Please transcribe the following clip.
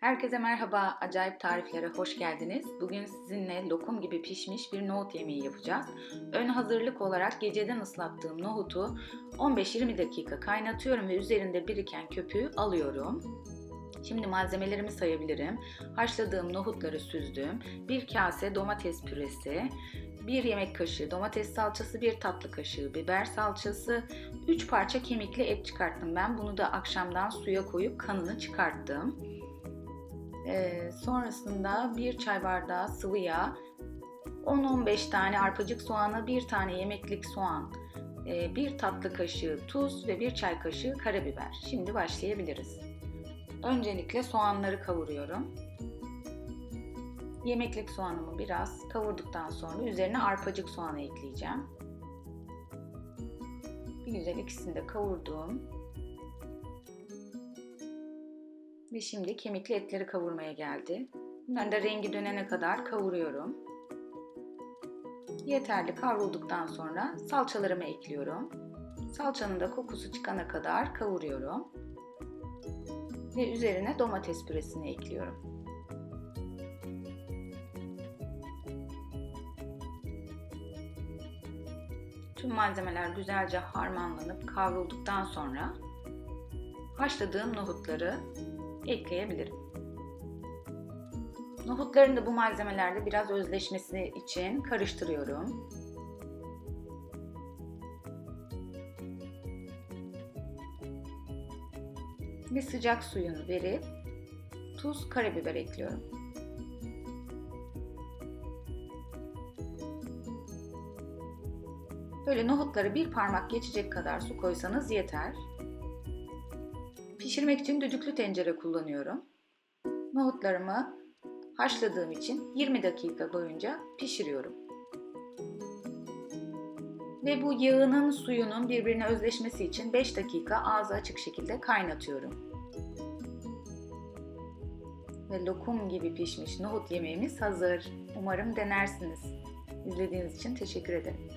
Herkese merhaba, acayip tariflere hoş geldiniz. Bugün sizinle lokum gibi pişmiş bir nohut yemeği yapacağız. Ön hazırlık olarak geceden ıslattığım nohutu 15-20 dakika kaynatıyorum ve üzerinde biriken köpüğü alıyorum. Şimdi malzemelerimi sayabilirim. Haşladığım nohutları süzdüm. Bir kase domates püresi, 1 yemek kaşığı domates salçası, 1 tatlı kaşığı biber salçası, 3 parça kemikli et çıkarttım ben. Bunu da akşamdan suya koyup kanını çıkarttım. Ee, sonrasında 1 çay bardağı sıvı yağ, 10-15 tane arpacık soğanı, 1 tane yemeklik soğan, 1 tatlı kaşığı tuz ve 1 çay kaşığı karabiber. Şimdi başlayabiliriz. Öncelikle soğanları kavuruyorum. Yemeklik soğanımı biraz kavurduktan sonra üzerine arpacık soğanı ekleyeceğim. Bir güzel ikisini de kavurdum. Ve şimdi kemikli etleri kavurmaya geldi. Bunların da rengi dönene kadar kavuruyorum. Yeterli kavrulduktan sonra salçalarımı ekliyorum. Salçanın da kokusu çıkana kadar kavuruyorum. Ve üzerine domates püresini ekliyorum. Tüm malzemeler güzelce harmanlanıp kavrulduktan sonra haşladığım nohutları ekleyebilirim. Nohutların da bu malzemelerde biraz özleşmesi için karıştırıyorum. Ve sıcak suyunu verip tuz, karabiber ekliyorum. Böyle nohutları bir parmak geçecek kadar su koysanız yeter. Pişirmek için düdüklü tencere kullanıyorum. Nohutlarımı haşladığım için 20 dakika boyunca pişiriyorum. Ve bu yağının suyunun birbirine özleşmesi için 5 dakika ağzı açık şekilde kaynatıyorum. Ve lokum gibi pişmiş nohut yemeğimiz hazır. Umarım denersiniz. İzlediğiniz için teşekkür ederim.